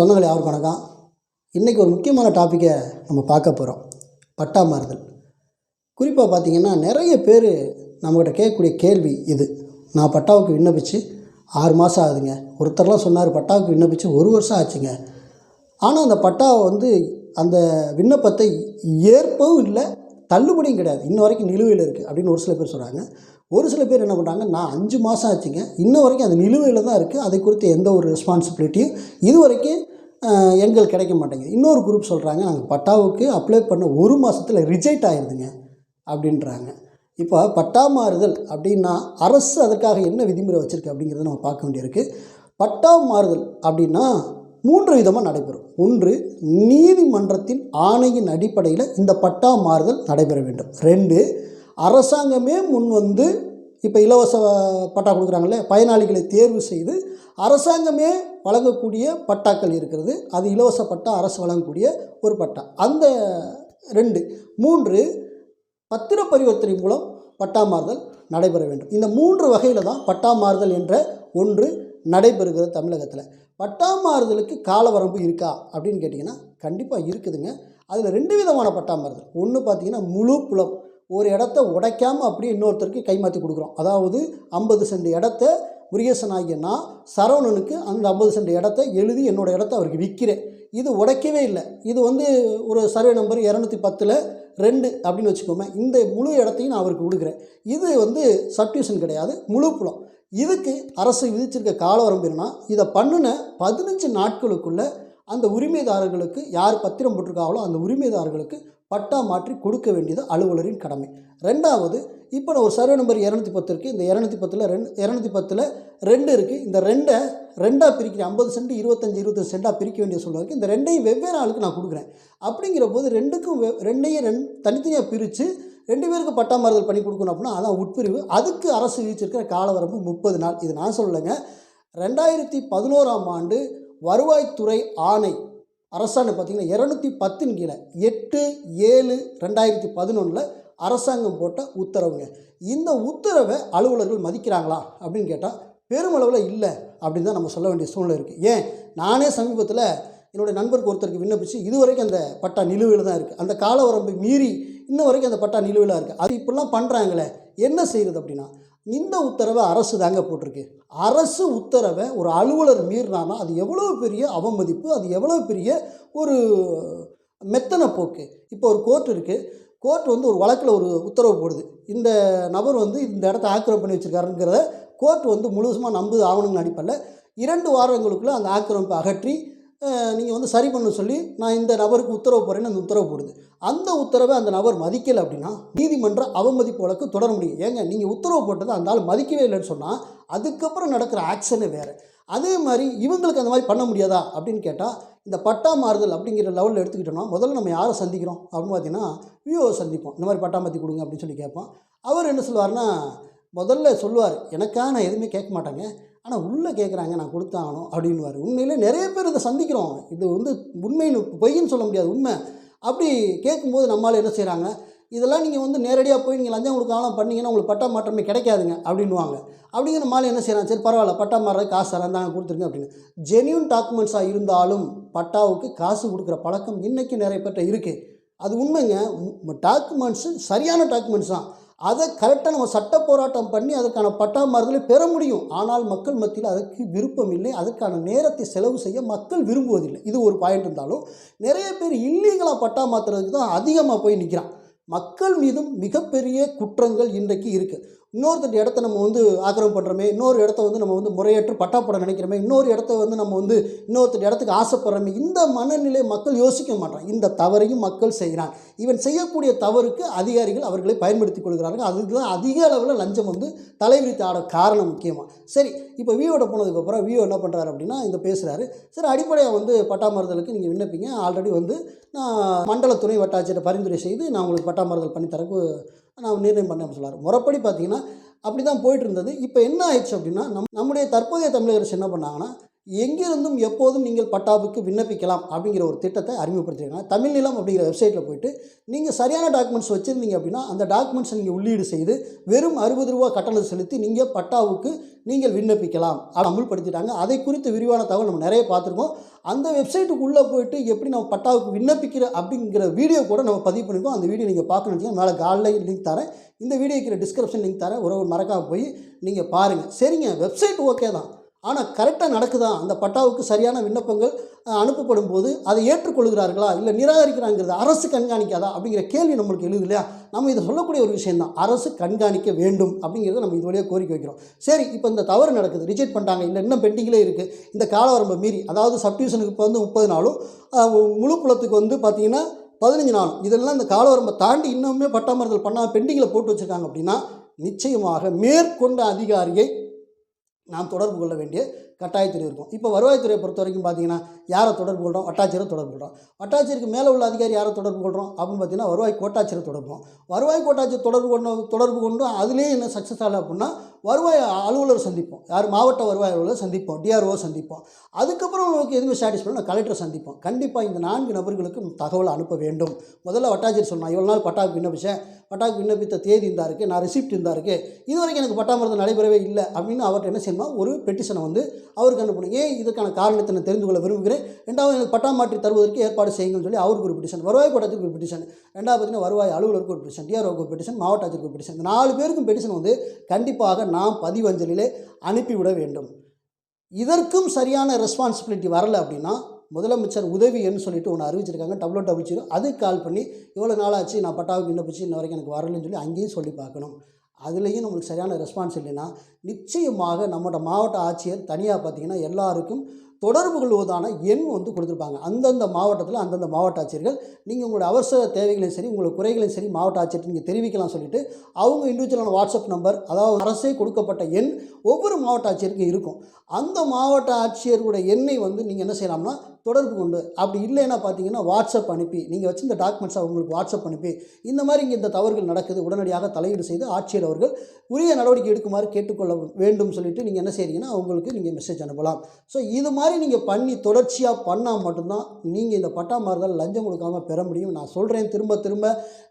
சொந்தங்கள் யாருக்கு வணக்கம் இன்றைக்கி ஒரு முக்கியமான டாப்பிக்கை நம்ம பார்க்க போகிறோம் பட்டா மாறுதல். குறிப்பாக பார்த்தீங்கன்னா நிறைய பேர் நம்மக்கிட்ட கேட்கக்கூடிய கேள்வி இது. நான் பட்டாவுக்கு விண்ணப்பித்து ஆறு மாதம் ஆகுதுங்க. ஒருத்தர்லாம் சொன்னார் பட்டாவுக்கு விண்ணப்பிச்சு ஒரு வருஷம் ஆச்சுங்க. ஆனால் அந்த பட்டாவை வந்து அந்த விண்ணப்பத்தை ஏற்பவும் இல்லை தள்ளுபடியும் கிடையாது. இன்ன வரைக்கும் நிலுவையில் இருக்குது அப்படின்னு ஒரு சில பேர் சொல்கிறாங்க ஒரு சில பேர் என்ன பண்ணுறாங்க நான் அஞ்சு மாதம் ஆச்சுங்க. இன்ன வரைக்கும் அது நிலுவையில் தான் இருக்குது அதை குறித்து எந்த ஒரு ரெஸ்பான்சிபிலிட்டியும் இது வரைக்கும் எண்கள் கிடைக்க மாட்டேங்குது. இன்னொரு குரூப் சொல்கிறாங்க நாங்கள் பட்டாவுக்கு அப்ளை பண்ண ஒரு மாதத்தில் ரிஜெக்ட் ஆயிடுதுங்க அப்படின்றாங்க. இப்போ பட்டா மாறுதல் அப்படின்னா அரசு அதற்காக என்ன விதிமுறை வச்சுருக்கு அப்படிங்கிறத நம்ம பார்க்க வேண்டியிருக்கு. பட்டா மாறுதல் அப்படின்னா மூன்று விதமாக நடைபெறும். ஒன்று நீதிமன்றத்தின் ஆணையின் அடிப்படையில் இந்த பட்டா மாறுதல் நடைபெற வேண்டும். ரெண்டு அரசாங்கமே முன் வந்து இப்போ இலவச பட்டா கொடுக்குறாங்களே பயனாளிகளை தேர்வு செய்து அரசாங்கமே வழங்கக்கூடிய பட்டாக்கள் இருக்கிறது. அது இலவச பட்டா அரசு வழங்கக்கூடிய ஒரு பட்டா. அந்த ரெண்டு. மூன்று பத்திர பரிவர்த்தனை மூலம் பட்டா மாறுதல் நடைபெற வேண்டும். இந்த மூன்று வகையில் தான் பட்டா மாறுதல் என்ற ஒன்று நடைபெறுகிறது தமிழகத்தில். பட்டா மாறுதலுக்கு கால வரம்பு இருக்கா அப்படின்னு கேட்டிங்கன்னா கண்டிப்பாக இருக்குதுங்க. அதில் ரெண்டு விதமான பட்டா மாறுதல். ஒன்று பார்த்தீங்கன்னா முழு புலம். ஒரு இடத்த உடைக்காமல் அப்படியே இன்னொருத்தருக்கு கைமாற்றி கொடுக்குறோம். அதாவது ஐம்பது சென்ட் இடத்த முருகேசன் ஆகிய நான் சரவணனுக்கு அந்த ஐம்பது சென்ட் இடத்த எழுதி என்னோடய இடத்த அவருக்கு விற்கிறேன் இது உடைக்கவே இல்லை. இது வந்து ஒரு சர்வே நம்பர் இரநூத்தி பத்தில் ரெண்டு அப்படின்னு வச்சுக்கோமே இந்த முழு இடத்தையும் நான் அவருக்கு கொடுக்குறேன். இது வந்து சப்டியூஷன் கிடையாது முழு புலம். இதுக்கு அரசு விதிச்சிருக்க கால வரம்பு என்னன்னா இதை பண்ணின பதினஞ்சு நாட்களுக்குள்ளே அந்த உரிமைதாரர்களுக்கு யார் பத்திரம் போட்டிருக்காங்களோ அந்த உரிமைதாரர்களுக்கு பட்டா மாற்றி கொடுக்க வேண்டியது அலுவலரின் கடமை. ரெண்டாவது இப்போ நான் ஒரு சர்வே நம்பர் இரநூத்தி பத்து இருக்குது இந்த இரநூத்தி பத்தில் ரெண்டு இரநூத்தி பத்தில் ரெண்டு இருக்குது இந்த ரெண்டை ரெண்டாக பிரிக்கிறேன். ஐம்பது சென்ட் இருபத்தஞ்சி இருபத்தஞ்சு சென்ட்டாக பிரிக்க வேண்டிய சொல்லுவாங்க இந்த ரெண்டையும் வெவ்வேறு ஆளுக்கு நான் கொடுக்குறேன். அப்படிங்கிற போது ரெண்டுக்கும் வெ ரெண்டையும் ரெண் தனித்தனியாக பிரித்து ரெண்டு பேருக்கு பட்டாமாறுதல் பண்ணி கொடுக்கணும் அப்படின்னா அதான் உட்பிரிவு. அதுக்கு அரசு விதிச்சிருக்கிற காலவரம்பு முப்பது நாள். இது நான் சொல்லலைங்க. ரெண்டாயிரத்தி பதினோராம் ஆண்டு வருவாய்த்துறை ஆணை அரசாணை பார்த்திங்கன்னா இரநூத்தி பத்தின் கீழே எட்டு ஏழு ரெண்டாயிரத்தி பதினொன்றில் அரசாங்கம் போட்ட உத்தரவுங்க. இந்த உத்தரவை அலுவலர்கள் மதிக்கிறாங்களா அப்படின்னு கேட்டால் பெருமளவில் இல்லை அப்படின்னு தான் நம்ம சொல்ல வேண்டிய சூழ்நிலை இருக்குது ஏன்? நானே சமீபத்தில் என்னுடைய நண்பருக்கு ஒருத்தருக்கு விண்ணப்பிச்சு இது வரைக்கும் அந்த பட்டா நிலுவையில் தான் இருக்குது அந்த கால வரம்பை மீறி இன்ன வரைக்கும் அந்த பட்டா நிலுவையில் இருக்குது அது இப்படிலாம் பண்ணுறாங்களே என்ன செய்கிறது அப்படின்னா இந்த உத்தரவை அரசு தாங்க போட்டிருக்கு. அரசு உத்தரவை ஒரு அலுவலர் மீறினானா அது எவ்வளோ பெரிய அவமதிப்பு அது எவ்வளோ பெரிய ஒரு மெத்தனை போக்கு. இப்போ ஒரு கோர்ட் இருக்குது கோர்ட் வந்து ஒரு வழக்கில் ஒரு உத்தரவு போடுது. இந்த நபர் வந்து இந்த இடத்த ஆக்கிரமிப்பு பண்ணி வச்சுருக்காருங்கிறத கோர்ட் வந்து முழுசுமாக நம்புது ஆவணங்கள் அடிப்படையில். இரண்டு வாரங்களுக்குள்ளே அந்த ஆக்கிரமிப்பை அகற்றி நீங்கள் வந்து சரி பண்ண சொல்லி நான் இந்த நபருக்கு உத்தரவு போகிறேன்னு அந்த உத்தரவு போடுது. அந்த உத்தரவை அந்த நபர் மதிக்கலை அப்படின்னா நீதிமன்ற அவமதிப்பு வழக்கு தொடர முடியும். ஏங்க நீங்கள் உத்தரவு போட்டது அந்த ஆள் மதிக்கவே இல்லைன்னு சொன்னால் அதுக்கப்புறம் நடக்கிற ஆக்ஷனே வேறு. அதே மாதிரி இவங்களுக்கு அந்த மாதிரி பண்ண முடியாதா அப்படின்னு கேட்டால் இந்த பட்டா மாறுதல் அப்படிங்கிற லெவலில் எடுத்துக்கிட்டோம்னா முதல்ல நம்ம யாரை சந்திக்கிறோம் அப்படின்னு பார்த்தீங்கன்னா விஓவை சந்திப்போம். இந்த மாதிரி பட்டா மாற்றி கொடுங்க அப்படின்னு சொல்லி கேட்போம். அவர் என்ன சொல்லுவார்னா முதல்ல சொல்லுவார் எனக்காக நான் எதுவுமே கேட்க மாட்டேங்க. ஆனால் உள்ளே கேட்குறாங்க நான் கொடுத்தாகணும் அப்படின்னுவார். உண்மையிலே நிறைய பேர் இதை சந்திக்கிறோம். இது வந்து உண்மைன்னு பொய்ன்னு சொல்ல முடியாது உண்மை. அப்படி கேட்கும்போது நம்மளால் என்ன செய்கிறாங்க இதெல்லாம் நீங்கள் வந்து நேரடியாக போய் நீங்கள் லஞ்சம் கொடுக்கலாம் பண்ணிங்கன்னா உங்களுக்கு பட்டா மாற்றமே கிடைக்காதுங்க அப்படின்னுவாங்க. அப்படிங்கிற மாலை என்ன செய்கிறாங்க சரி பரவாயில்ல பட்டா மாறுறது காசு தரேன் தாங்க கொடுத்துருங்க அப்படின்னு. ஜென்யூன் டாக்குமெண்ட்ஸாக இருந்தாலும் பட்டாவுக்கு காசு கொடுக்குற பழக்கம் இன்றைக்கி நிறைய பேர்கிட்ட இருக்குது அது உண்மைங்க. டாக்குமெண்ட்ஸு சரியான டாக்குமெண்ட்ஸ் தான். அதை கரெக்டாக நம்ம சட்ட போராட்டம் பண்ணி அதுக்கான பட்டா மாறுதலை பெற முடியும். ஆனால் மக்கள் மத்தியில் அதுக்கு விருப்பம் இல்லை. அதற்கான நேரத்தை செலவு செய்ய மக்கள் விரும்புவதில்லை. இது ஒரு பாயிண்ட் இருந்தாலும் நிறைய பேர் இல்லீகலாக பட்டா மாற்றுறதுக்கு தான் அதிகமாக போய் நிற்கிறான் மக்கள் மீதும் மிகப்பெரிய குற்றங்கள் இன்றைக்கு இருக்குது இன்னொருத்தர் இடத்த நம்ம வந்து ஆக்கிரமம் பண்ணுறோமே இன்னொரு இடத்த வந்து நம்ம வந்து முறையற்று பட்டா போட நினைக்கிறோமே இன்னொரு இடத்த வந்து நம்ம வந்து இன்னொருத்தர் இடத்துக்கு ஆசைப்படுறோமே இந்த மனநிலை மக்கள் யோசிக்க மாட்டான் இந்த தவறையும் மக்கள் செய்கிறான் இவன் செய்யக்கூடிய தவறுக்கு அதிகாரிகள் அவர்களை பயன்படுத்தி கொள்கிறார்கள். அதுக்கு தான் அதிக அளவில் லஞ்சம் வந்து தலைவிரித்து ஆட காரணம் முக்கியமாக சரி இப்போ வியோட போனதுக்கப்புறம் வியோ என்ன பண்ணுறாரு அப்படின்னா இந்த பேசுகிறாரு சரி அடிப்படையாக வந்து பட்டா மாறுதலுக்கு நீங்கள் விண்ணப்பிங்க. ஆல்ரெடி வந்து நான் மண்டல துணை வட்டாட்சியரை பரிந்துரை செய்து நான் உங்களுக்கு பட்டா மாறுதல் பண்ணி தரக்கு நான் நிர்ணயம் பண்ணேன் சொல்லுவார் முறைப்படி பார்த்தீங்கன்னா அப்படி தான் போயிட்டு இருந்தது இப்போ என்ன ஆயிடுச்சு அப்படின்னா நம் நம்முடைய தற்போதைய தமிழக அரசு என்ன பண்ணாங்கன்னா எங்கிருந்தும் எப்போதும் நீங்கள் பட்டாவுக்கு விண்ணப்பிக்கலாம் அப்படிங்கிற ஒரு திட்டத்தை அறிமுகப்படுத்திருக்காங்க தமிழ் நிலம் அப்படிங்கிற வெப்சைட்டில் போயிட்டு நீங்கள் சரியான டாக்குமெண்ட்ஸ் வச்சுருந்தீங்க அப்படின்னா அந்த டாக்குமெண்ட்ஸை நீங்கள் உள்ளீடு செய்து வெறும் அறுபது ரூபா கட்டணம் செலுத்தி நீங்கள் பட்டாவுக்கு நீங்கள் விண்ணப்பிக்கலாம் அதை அமுல்படுத்திட்டாங்க. அதை குறித்து விரிவான தகவல் நம்ம நிறைய பார்த்துருக்கோம். அந்த வெப்சைட்டுக்குள்ளே போயிட்டு எப்படி நம்ம பட்டாவுக்கு விண்ணப்பிக்கிற அப்படிங்கிற வீடியோ கூட நம்ம பதிவு பண்ணியிருக்கோம் அந்த வீடியோ நீங்கள் பார்க்கணும் மேலே காலில் லிங்க் தரேன். இந்த வீடியோக்கிற டிஸ்கிரிப்ஷன் லிங்க் தரேன். ஒரு மறக்காமல் போய் நீங்கள் பாருங்கள் சரிங்க வெப்சைட் ஓகே தான். ஆனால் கரெக்டாக நடக்குதா? அந்த பட்டாவுக்கு சரியான விண்ணப்பங்கள் அனுப்பப்படும் போது அதை ஏற்றுக்கொள்கிறார்களா? இல்லை நிராகரிக்கிறாங்கிறது அரசு கண்காணிக்காதா? அப்படிங்கிற கேள்வி நம்மளுக்கு எழுது இல்லையா? நம்ம இதை சொல்லக்கூடிய ஒரு விஷயம்தான் அரசு கண்காணிக்க வேண்டும் அப்படிங்கிறத நம்ம இது வழியாக கோரிக்கை வைக்கிறோம். சரி இப்போ இந்த தவறு நடக்குது. ரிஜெக்ட் பண்ணிட்டாங்க. இல்லை இன்னும் பெண்டிங்கிலே இருக்குது இந்த காலவரம்பை மீறி அதாவது சப்டிவிஷனுக்கு இப்போ வந்து முப்பது நாளும் முழு குளத்துக்கு வந்து பார்த்திங்கன்னா பதினஞ்சு நாளும். இதெல்லாம் இந்த காலவரம்பை தாண்டி இன்னுமே பட்டாமறுதல் பண்ணால் பெண்டிங்கில் போட்டு வச்சுருக்காங்க அப்படின்னா நிச்சயமாக மேற்கொண்ட அதிகாரியை நாம் தொடர்பு கொள்ள வேண்டிய கட்டாயத்துறை இருக்கும். இப்போ வருவாய்த்துறையை பொறுத்த வரைக்கும் பார்த்தீங்கன்னா யாரை தொடர்பு கொள்கிறோம் வட்டாட்சியரை தொடர்பு கொள்கிறோம் வட்டாட்சியருக்கு மேலே உள்ள அதிகாரி யாரை தொடர்பு கொள்கிறோம் அப்படின்னு பார்த்தீங்கன்னா வருவாய் கோட்டாட்சியரை தொடர்பு வருவாய் கோட்டாட்சியர் தொடர்பு கொண்டு தொடர்பு கொண்டு அதுலேயே என்ன சக்ஸஸ் ஆகலை அப்படின்னா வருவாய் அலுவலர் சந்திப்போம். யார் மாவட்ட வருவாய் அலுவலர் சந்திப்போம். டிஆர்ஓ சந்திப்போம். அதுக்கப்புறம் உங்களுக்கு எதுவுமே சாட்டிஸ்ஃபை நான் கலெக்டரை சந்திப்போம். கண்டிப்பாக இந்த நான்கு நபர்களுக்கும் தகவல் அனுப்ப வேண்டும். முதல்ல வட்டாட்சியர் சொன்னால் இவ்வளோ நாள் பட்டாவுக்கு விண்ணப்பிச்சேன். பட்டாவுக்கு விண்ணப்பித்த தேதி இருந்தா இருக்குது நான் ரிசிப்ட் இருந்தா இருக்குது இது வரைக்கும் எனக்கு பட்டாமரத்து நடைபெறவே இல்லை. அப்படின்னு அவர்கிட்ட என்ன செய்யணும் ஒரு பெட்டிஷனை வந்து அவருக்கு அனுப்பணும் ஏன் இதற்கான காரணத்தை நான் தெரிந்து கொள்ள விரும்புகிறேன்? ரெண்டாவது எனக்கு பட்டா மாற்றி தருவதற்கு ஏற்பாடு செய்யுங்கன்னு சொல்லி அவருக்கு ஒரு பெட்டிஷன் வருவாய் கோட்டத்துக்கு ஒரு பெட்டிஷன் ரெண்டாவது பார்த்தீங்கன்னா வருவாய் அலுவலருக்கு ஒரு பெட்டிஷன் டிஆர்ஓக்கு ஒரு பெட்டிஷன் மாவட்ட ஆட்சியருக்கு ஒரு பெட்டிஷன் இந்த நாலு பேருக்கும் பெட்டிஷன் வந்து கண்டிப்பாக நாம் பதிவஞ்சலிலே அனுப்பிவிட வேண்டும். இதற்கும் சரியான ரெஸ்பான்சிபிலிட்டி வரலை அப்படின்னா முதலமைச்சர் உதவின்னு சொல்லிட்டு ஒன்று அறிவிச்சிருக்காங்க. டபுள்யூ டபுள் ஜீரோ அதுக்கு கால் பண்ணி இவ்வளோ நாளாச்சு நான் பட்டாவுக்கு விண்ணப்பிச்சு இன்ன வரைக்கும் எனக்கு வரலன்னு சொல்லி அங்கேயும் சொல்லி பார்க்கணும். அதுலேயும் நம்மளுக்கு சரியான ரெஸ்பான்ஸ் இல்லைன்னா நிச்சயமாக நம்மளோட மாவட்ட ஆட்சியர் தனியாக பார்த்தீங்கன்னா எல்லாருக்கும் தொடர்பு கொள்வதான எண் வந்து கொடுத்துருப்பாங்க. அந்தந்த மாவட்டத்தில் அந்தந்த மாவட்ட ஆட்சியர்கள் நீங்கள் உங்களோட அவசர தேவைகளையும் சரி உங்களோட குறைகளையும் சரி மாவட்ட ஆட்சியர் நீங்கள் தெரிவிக்கலாம் சொல்லிட்டு அவங்க இண்டிவிஜுவலான வாட்ஸ்அப் நம்பர் அதாவது அரசே கொடுக்கப்பட்ட எண் ஒவ்வொரு மாவட்ட ஆட்சியருக்கும் இருக்கும். அந்த மாவட்ட ஆட்சியருடைய எண்ணை வந்து நீங்கள் என்ன செய்யலாம்னா தொடர்பு கொண்டு அப்படி இல்லைன்னா பார்த்தீங்கன்னா வாட்ஸ்அப் அனுப்பி நீங்கள் வச்சிருந்த டாக்குமெண்ட்ஸ் அவங்களுக்கு வாட்ஸ்அப் அனுப்பி இந்த மாதிரி இங்கே இந்த தவறுகள் நடக்குது உடனடியாக தலையீடு செய்து ஆட்சியர் அவர்கள் உரிய நடவடிக்கை எடுக்குமாறு கேட்டுக்கொள்ள வேண்டும் சொல்லிட்டு நீங்கள் என்ன செய்கிறீங்கன்னா அவங்களுக்கு நீங்கள் மெசேஜ் அனுப்பலாம். ஸோ இது மாதிரி நீங்கள் பண்ணி தொடர்ச்சியாக பண்ணால் மட்டும்தான் நீங்கள் இந்த பட்டா மாறுதல் லஞ்சம் கொடுக்காம பெற முடியும் நான் சொல்கிறேன் திரும்ப திரும்ப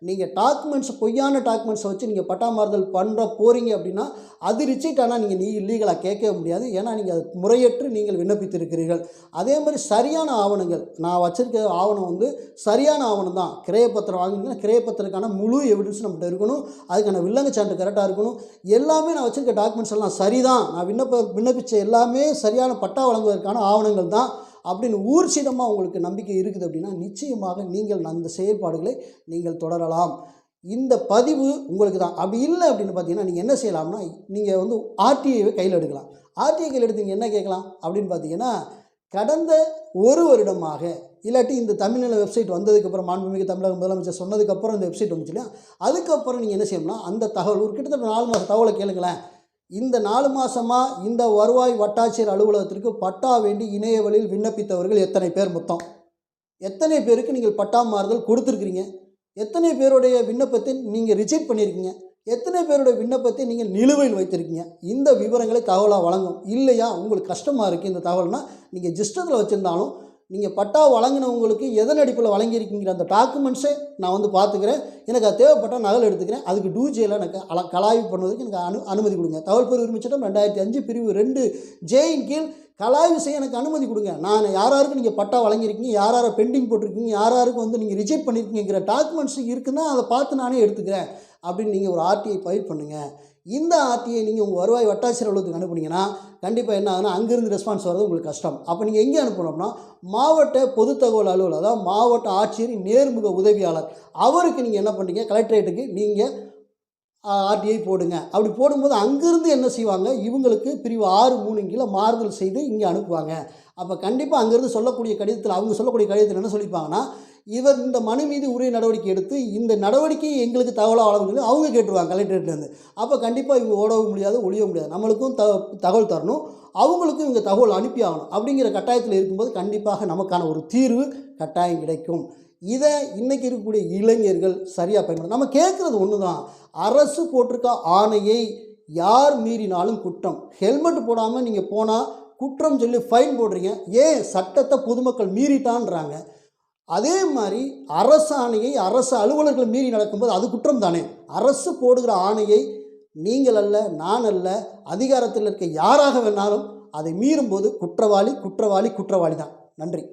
நீங்கள் டாக்குமெண்ட்ஸ் பொய்யான டாக்குமெண்ட்ஸை வச்சு நீங்கள் பட்டா மாறுதல் பண்ணுற போகிறீங்க அப்படின்னா அது ரிச்சீட் ஆனால் நீங்கள் நீ இல்லீகலாக கேட்கவே முடியாது. ஏன்னா நீங்கள் அது முறையற்று நீங்கள் விண்ணப்பித்திருக்கிறீர்கள். அதே மாதிரி சரியான ஆவணங்கள் நான் வச்சுருக்க ஆவணம் வந்து சரியான ஆவணம் தான். கிரையப்பத்திரம் வாங்கினீங்கன்னா கிரையப்பத்திரக்கான முழு எவிடன்ஸ் நம்மகிட்ட இருக்கணும். அதுக்கான வில்லங்க சான்று கரெக்டாக இருக்கணும். எல்லாமே நான் வச்சுருக்க டாக்குமெண்ட்ஸ் எல்லாம் சரிதான். நான் விண்ணப்ப விண்ணப்பித்த எல்லாமே சரியான பட்டா வழங்குவதற்கான ஆவணங்கள் தான் அப்படின்னு ஊர்ச்சிதமாக உங்களுக்கு நம்பிக்கை இருக்குது அப்படின்னா நிச்சயமாக நீங்கள் அந்த செயல்பாடுகளை நீங்கள் தொடரலாம். இந்த பதிவு உங்களுக்கு தான். அப்படி இல்லை அப்படின்னு பார்த்தீங்கன்னா நீங்கள் என்ன செய்யலாம்னா நீங்கள் வந்து ஆர்டிஐவை கையில் எடுக்கலாம். ஆர்டிஐ கையில் எடுத்து நீங்கள் என்ன கேட்கலாம் அப்படின்னு பார்த்தீங்கன்னா கடந்த ஒரு வருடமாக இல்லாட்டி இந்த தமிழ்நில வெப்சைட் வந்ததுக்கப்புறம் மாண்புமிகு தமிழக முதலமைச்சர் சொன்னதுக்கப்புறம் இந்த வெப்சைட் வந்துச்சு இல்லையா? அதுக்கப்புறம் நீங்கள் என்ன செய்யணும்னா அந்த தகவல் ஒரு கிட்டத்தட்ட நாலு மாதம் தகவலை கேளுங்களேன். இந்த நாலு மாதமாக இந்த வருவாய் வட்டாட்சியர் அலுவலகத்திற்கு பட்டா வேண்டி இணைய வழியில் விண்ணப்பித்தவர்கள் எத்தனை பேர் மொத்தம்? எத்தனை பேருக்கு நீங்கள் பட்டா மாறுதல் கொடுத்துருக்கிறீங்க? எத்தனை பேருடைய விண்ணப்பத்தை நீங்கள் ரிஜெக்ட் பண்ணியிருக்கீங்க? எத்தனை பேருடைய விண்ணப்பத்தை நீங்கள் நிலுவையில் வைத்திருக்கீங்க? இந்த விவரங்களை தகவலாக வழங்கும். இல்லையா? உங்களுக்கு கஷ்டமாக இருக்குது இந்த தகவல்னால் நீங்கள் ஜிஸ்டத்தில் வச்சுருந்தாலும் நீங்கள் பட்டா வழங்கினவங்களுக்கு எதன் அடிப்பில் வழங்கியிருக்கீங்கிற அந்த டாக்குமெண்ட்ஸை நான் வந்து பார்த்துக்கிறேன். எனக்கு அது தேவைப்பட்ட நகல் எடுத்துக்கிறேன். அதுக்கு டூஜேயில் எனக்கு அல கலாய்வு பண்ணுவதற்கு எனக்கு அனு அனுமதி கொடுங்க. தகவல் பெரு உரிமைச்சட்டம் ரெண்டாயிரத்தி அஞ்சு பிரிவு ரெண்டு ஜேயின் கீழ் கலாய்வு செய்ய எனக்கு அனுமதி கொடுங்க. நான் யார் யாருக்கு நீங்கள் பட்டா வழங்கியிருக்கீங்க யார் யாரை பெண்டிங் போட்டிருக்கீங்க யார் யாருக்கு வந்து நீங்கள் ரிஜெக்ட் பண்ணியிருக்கீங்கிற டாக்குமெண்ட்ஸ் இருக்குன்னா அதை பார்த்து நானே எடுத்துக்கிறேன். அப்படின்னு நீங்கள் ஒரு ஆர்டிஐ ஃபைல் பண்ணுங்கள் இந்த ஆர்டிஐ நீங்கள் உங்கள் வருவாய் வட்டாட்சியர் அலுவலகத்துக்கு அனுப்புனீங்கன்னா கண்டிப்பாக என்ன ஆகுதுன்னா அங்கேருந்து ரெஸ்பான்ஸ் வர்றது உங்களுக்கு கஷ்டம். அப்போ நீங்கள் எங்கே அனுப்பணும்னா மாவட்ட பொது தகவல் அலுவலர் அதாவது மாவட்ட ஆட்சியரின் நேர்முக உதவியாளர் அவருக்கு நீங்கள் என்ன பண்ணுறீங்க கலெக்டரேட்டுக்கு நீங்கள் ஆர்டிஐ போடுங்க. அப்படி போடும்போது அங்கேருந்து என்ன செய்வாங்க இவங்களுக்கு பிரிவு ஆறு மூணு கீழே மாறுதல் செய்து இங்கே அனுப்புவாங்க. அப்போ கண்டிப்பாக அங்கேருந்து சொல்லக்கூடிய கடிதத்தில் அவங்க சொல்லக்கூடிய கடிதத்தில் என்ன சொல்லிப்பாங்கன்னா இவர் இந்த மனு மீது உரிய நடவடிக்கை எடுத்து இந்த நடவடிக்கையை எங்களுக்கு தகவலாக வழங்க சொல்லி அவங்க கேட்டுருவாங்க கலெக்டரேட்லேருந்து அப்போ கண்டிப்பாக இவங்க ஓடவும் முடியாது ஒழிய முடியாது. நம்மளுக்கும் த தகவல் தரணும். அவங்களுக்கும் இவங்க தகவல் அனுப்பி ஆகணும். அப்படிங்கிற கட்டாயத்தில் இருக்கும்போது கண்டிப்பாக நமக்கான ஒரு தீர்வு கட்டாயம் கிடைக்கும். இதை இன்றைக்கி இருக்கக்கூடிய இளைஞர்கள் சரியாக பயன்படுத்த நம்ம கேட்குறது ஒன்று தான் அரசு போட்டிருக்க ஆணையை யார் மீறினாலும் குற்றம். ஹெல்மெட் போடாமல் நீங்கள் போனால் குற்றம் சொல்லி ஃபைன் போடுறீங்க. ஏன் சட்டத்தை பொதுமக்கள் மீறிட்டான்றாங்க? அதே மாதிரி அரசு ஆணையை அரசு அலுவலர்கள் மீறி நடக்கும்போது அது குற்றம் தானே அரசு போடுகிற ஆணையை நீங்கள் அல்ல நான் அல்ல அதிகாரத்தில் இருக்க யாராக வேணாலும் அதை மீறும்போது குற்றவாளி குற்றவாளி குற்றவாளி தான் நன்றி.